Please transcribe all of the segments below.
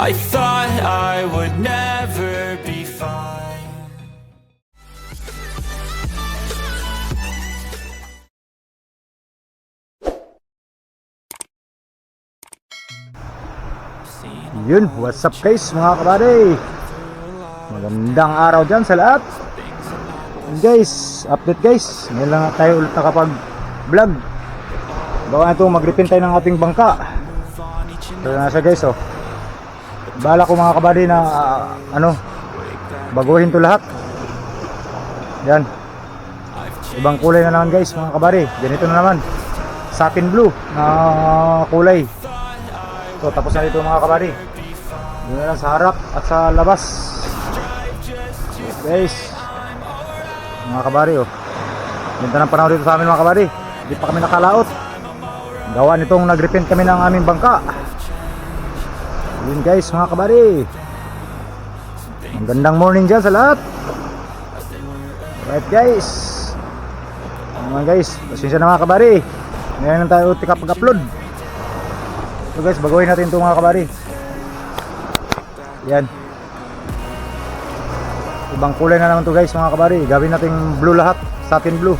I thought I would never be fine. Yun, what's up guys mga kabady? Magandang araw dyan sa lahat. Yun guys, update guys. Ngayon lang tayo ulit nakapag vlog Bawa na ito mag-repaint tayo ng ating bangka. Ito na siya guys oh Bala ko mga kabady na ah, ano Baguhin to lahat Yan Ibang kulay na naman guys mga kabady Ganito na naman Satin blue na kulay So tapos na dito mga kabady. Yun na lang sa harap at sa labas. Guys. Mga kabady oh. Ganda ng panahon dito sa amin mga kabady. Hindi pa kami nakalaot. Gawa nitong nag-repaint kami ng aming bangka. Yun guys mga kabady. Ang gandang morning dyan sa lahat. Alright guys. Mga guys, pasensya na mga kabady. Ngayon lang tayo tikapag-upload. So guys, baguhin natin ito mga kabari. Yan. Ibang kulay na naman to guys mga kabari. Gawin natin blue lahat. Satin blue.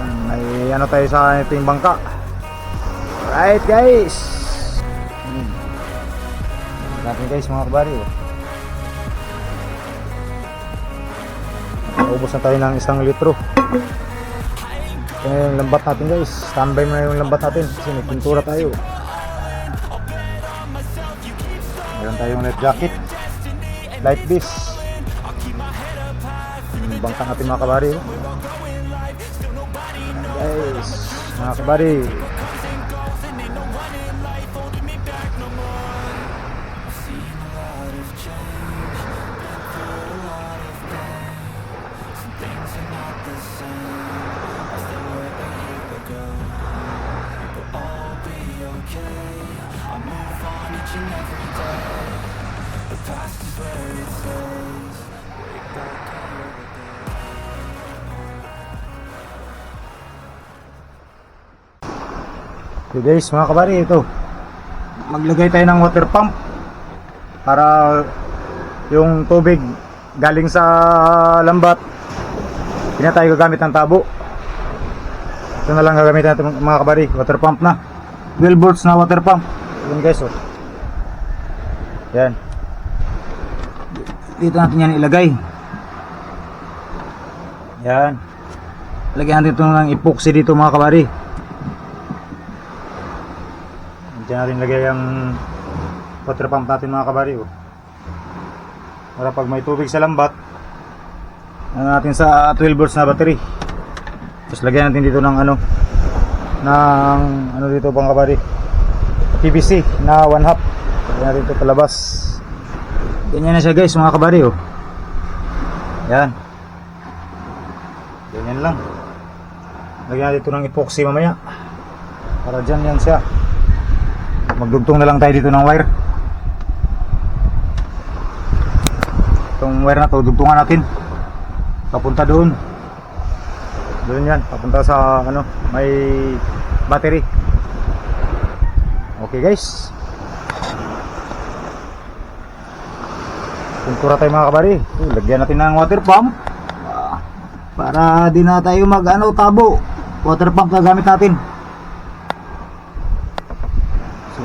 Yan, may ano tayo sa ating bangka. Alright guys. Natin guys mga kabari. Oh. Naubos na tayo ng isang litro. Ito yung lambat natin guys. Standby mo na yung lambat natin kasi may pintura tayo. Meron tayong light jacket. Light beast. Yung bangka natin mga kabari. Guys, mga kabari. So guys, mga kabari, ito. Maglagay tayo ng water pump para yung tubig galing sa lambat hindi tayo gagamit ng tabo. Ito na lang gagamitin natin mga kabari, water pump na. 12 volts na water pump. Yun guys, oh. Yan. Dito natin yan ilagay. Yan. Lagyan natin ito ng epoxy dito mga kabari. Natin lagay ang water pump natin mga kabari. Oh. Para pag may tubig sa lambat, ano natin sa 12 volts na battery. Tapos lagyan natin dito ng ano, ng ano dito pang kabari. PVC na 1 half. Lagyan natin ito palabas. Ganyan na siya guys mga kabari. Oh. Yan. Ganyan lang. Lagyan natin ito ng epoxy mamaya. Para dyan yan siya magdugtong na lang tayo dito ng wire. Itong wire na to dugtungan natin. Papunta doon. Doon yan papunta sa ano may battery. Okay guys. Pintura tayo mga kabari. Uh, lagyan natin ng water pump. Ah, para di na tayo mag ano tabo. Water pump na gamit natin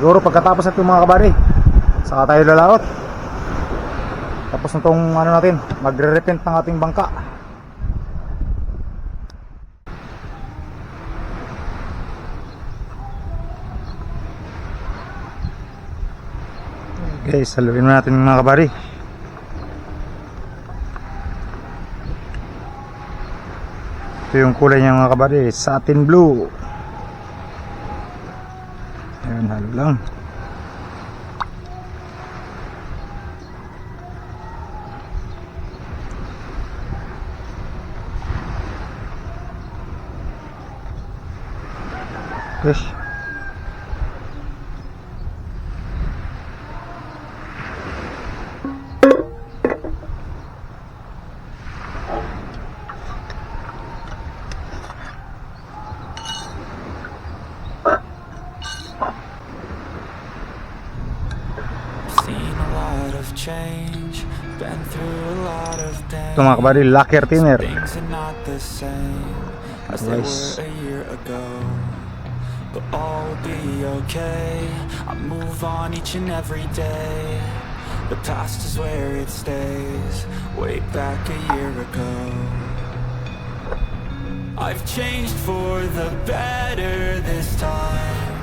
Siguro pagkatapos natin mga kabari, saka tayo lalaot. Tapos na tong ano natin, magre-repent ng ating bangka. Okay, saluhin natin mga kabari. Ito yung kulay niya mga kabari, satin blue. Ayan, halo lang. Yes. Ito mga kabady, locker thinner. Things not the same as they Nice. were a year ago. But all will be okay. I move on each and every day. The past is where it stays, way back a year ago. I've changed for the better this time.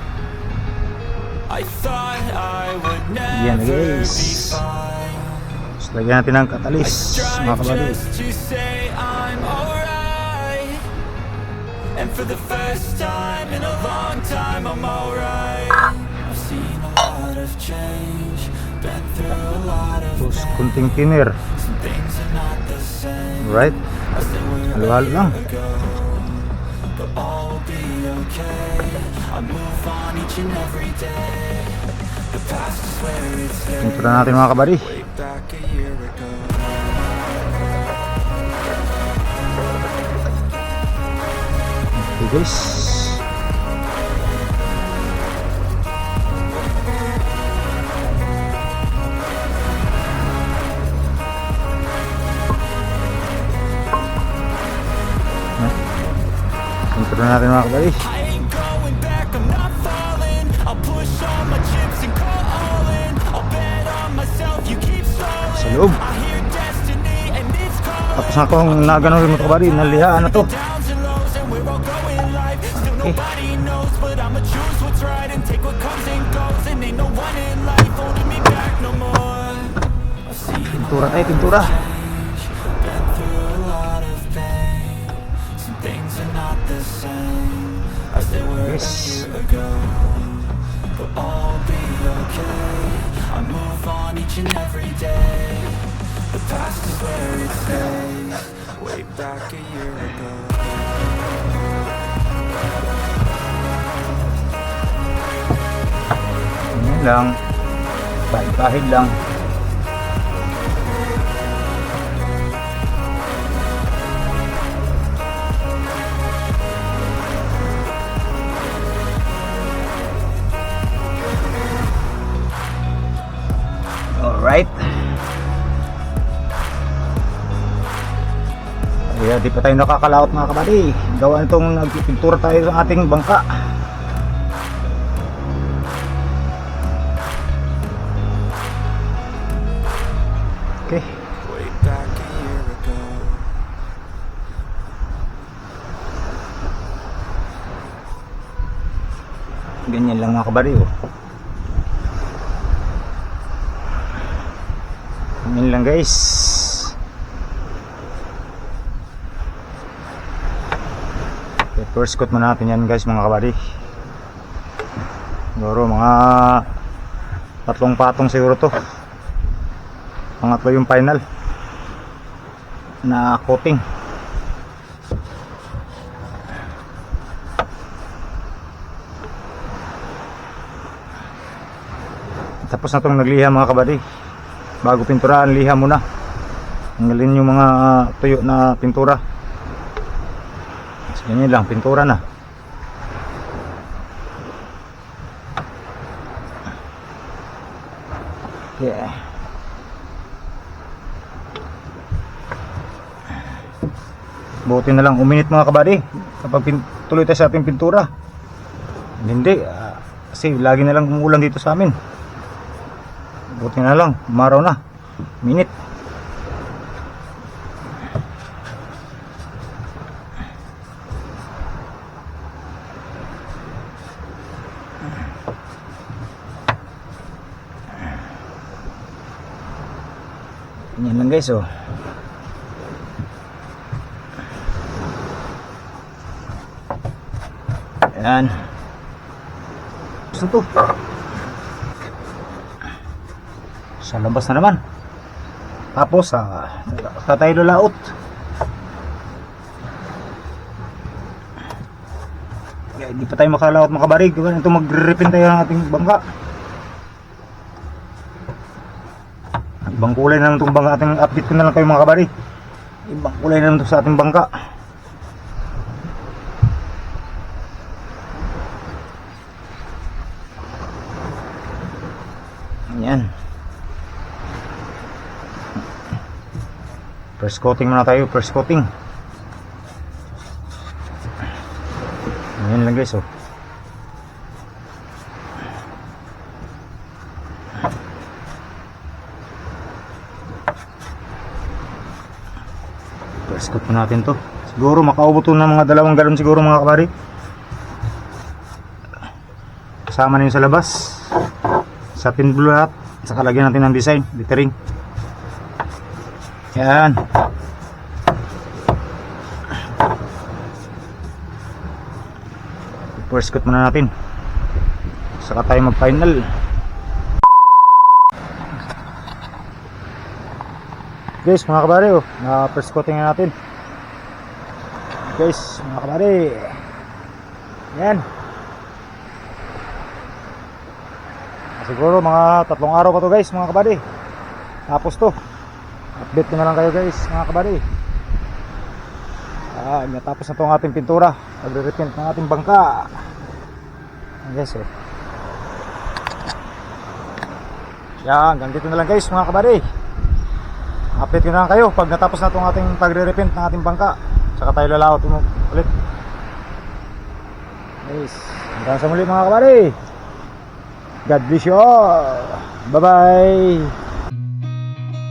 I thought I would never be guys. fine. Tapos lagyan natin ng katalis mga alright. And for the first time in a long time, I'm alright. I've seen a lot of change, been through a lot of Tapos kunting thinner. Right? Halo-halo lang. But all will be okay. I move on each and every day. Intro na natin mga kabady. I'll bet on myself, you keep stalling. Sa loob. Tapos na akong nagano rin mga. Nalihaan na to. Nobody knows, but I'ma choose what's right and take what comes and goes. And ain't no one in life holding me back no more. I've seen Pintura pintura. change, been through a lot of pain. Some things are not the same as they were Yes. a year ago. But all be okay. I move on each and every day. The past is where it stays. Way back a year ago. Lang. Bahid-bahid lang. Alright. Kaya di pa tayo nakakalaot mga kabady. Gawa nitong nagpipintura tayo sa ating bangka. Ganyan lang mga kabari oh. Ganyan lang guys. Okay, first coat muna natin yan guys mga kabari. Siguro mga tatlong patong siguro to. Pangatlo yung final na coating. Tapos na itong nagliha mga kabady. Bago pinturaan, liha muna. Tanggalin yung mga ah, tuyo na pintura. So, ganyan lang, pintura na. Yeah. Buti na lang uminit mga kabady kapag pin- tuloy tayo sa ating pintura. Hindi, ah, kasi lagi na lang umuulan dito sa amin. Buti na lang, umaraw na. Minit. Yan lang guys oh. Ayan. Gusto to. Sa labas na naman. Tapos, ah, tatay lulaot. Hindi pa tayo makalaot makabarig. Ito magre-repin tayo ng ating bangka. Ibang kulay na naman itong bangka ating update ko na lang kayo mga kabari. Ibang kulay na naman ito sa ating bangka. Ayan. First coating muna tayo, first coating. Ayan lang guys oh. First coat po natin to. Siguro makaubo to ng mga dalawang galon siguro mga kabari. Kasama na yun sa labas. Sa pin blue lahat. Saka lagyan natin ng design, lettering. Yan. First coat muna natin. Saka tayo mag-final. Guys, mga kabare, oh, na first coating na natin. Guys, mga kabare. Yan. Siguro mga tatlong araw pa to guys, mga kabare. Tapos to. Update ko na lang kayo guys, mga kabare. Ah, natapos na to ang ating pintura. Pagre-repaint ng ating bangka. Guys, oh. Yan, hanggang na lang guys, mga kabare. Update ko na lang kayo pag natapos na itong ating pagre-repaint ng ating bangka. Tsaka tayo lalaot mo ulit. Guys, hanggang sa muli mga kabare. God bless you all. Bye-bye.